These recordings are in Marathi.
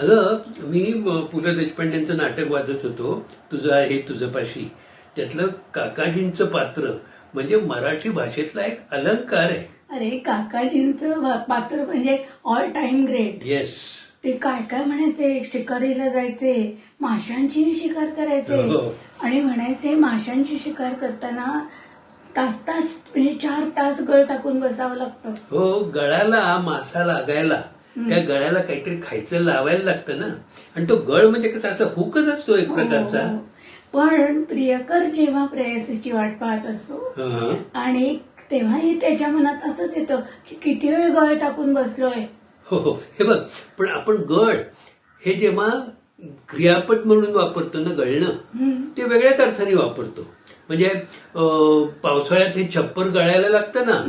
अगं मी पु ल देशपांडेंचं नाटक वाजत होतो तुझं आहे तुझं पाशी. त्यातलं काकाजींचं पात्र म्हणजे मराठी भाषेतला एक अलंकार आहे. अरे काकाजींचं पात्र म्हणजे ऑल टाइम ग्रेट येस ते काय काय म्हणायचे? शिकारीला जायचे माशांची शिकार करायचे. हो. आणि म्हणायचे माशांची शिकार करताना तास तास म्हणजे चार तास गळ टाकून बसावं लागतं. हो गळाला मासा लागायला. त्या गळ्याला काहीतरी खायचं लावायला लागतं ना? आणि तो गळ म्हणजे कसं असं हुकच असतो एक प्रकारचा. हो. पण प्रियकर जेव्हा प्रेयसीची वाट पाहत असतो हं. आणि तेव्हाही त्याच्या मनात असंच येतं की किती वेळ गळ टाकून बसलोय. हो हो. हे बघ पण आपण गळ हे जेव्हा क्रियापद म्हणून वापरतो ना गळणं. ते वेगळ्याच अर्थाने वापरतो. म्हणजे पावसाळ्यात हे छप्पर गळायला लागतं ना?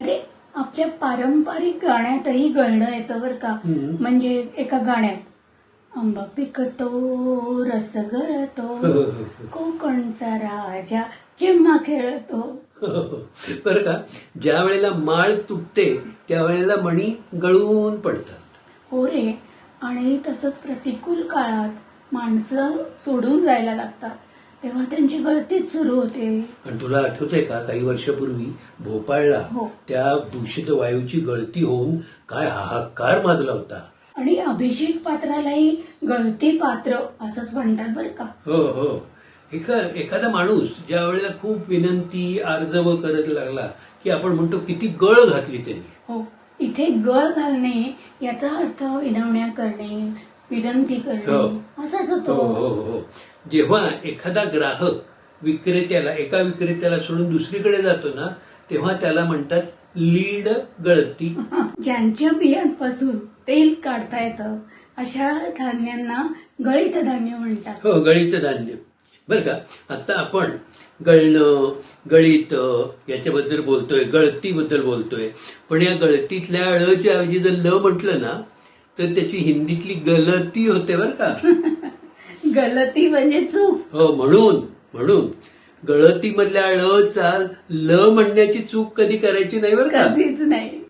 आपल्या पारंपरिक गाण्यातही गळणं येतं बरं का. म्हणजे एका गाण्यात आंबा पिकतो रस गळतो. कोकणचा राजा चिम्मा खेळतो. बरं का? ज्या वेळेला माळ तुटते त्यावेळेला मणी गळून पडतात. हो रे. आणि तसंच प्रतिकूल काळात माणसं सोडून जायला लागतात. तेव्हा त्यांची गळतीच सुरू होते. आणि तुला आठवतंय का काही वर्षापूर्वी भोपाळला हो. त्या दूषित वायूची गळती होऊन काय हाहाकार माजला होता? आणि अभिषेक पात्रालाही गळती पात्र असंच म्हणतात बरं का. हो हो. एका एखादा माणूस ज्या वेळेला खूप विनंती आर्जव करत लागला की आपण म्हणतो किती गळ घातली त्यांनी. हो. इथे गळ घालणे याचा अर्थ विनवण्या करणे विनंती हो. करणे असाच हो होतो. हो हो जेव्हा एखादा ग्राहक विक्रेत्याला एका विक्रेत्याला सोडून दुसरीकडे जातो ना तेव्हा त्याला म्हणतात लीड गळती. ज्यांच्या बियांपासून तेल काढता येतं अशा धान्यांना गळीत धान्य म्हणतात. हो गळीचं धान्य. बरं का? आता आपण गळणं गळीत याच्याबद्दल बोलतोय गळतीबद्दल बोलतोय. पण या गळतीतल्या ळच्या ऐवजी जर ल म्हटलं ना तर त्याची हिंदीतली गलती होते बरं का. गलती म्हणजे चूक. हो म्हणून म्हणून. गळतीमधल्या ळ चा ल म्हणण्याची चूक कधी करायची नाही बरं का. कधीच नाही.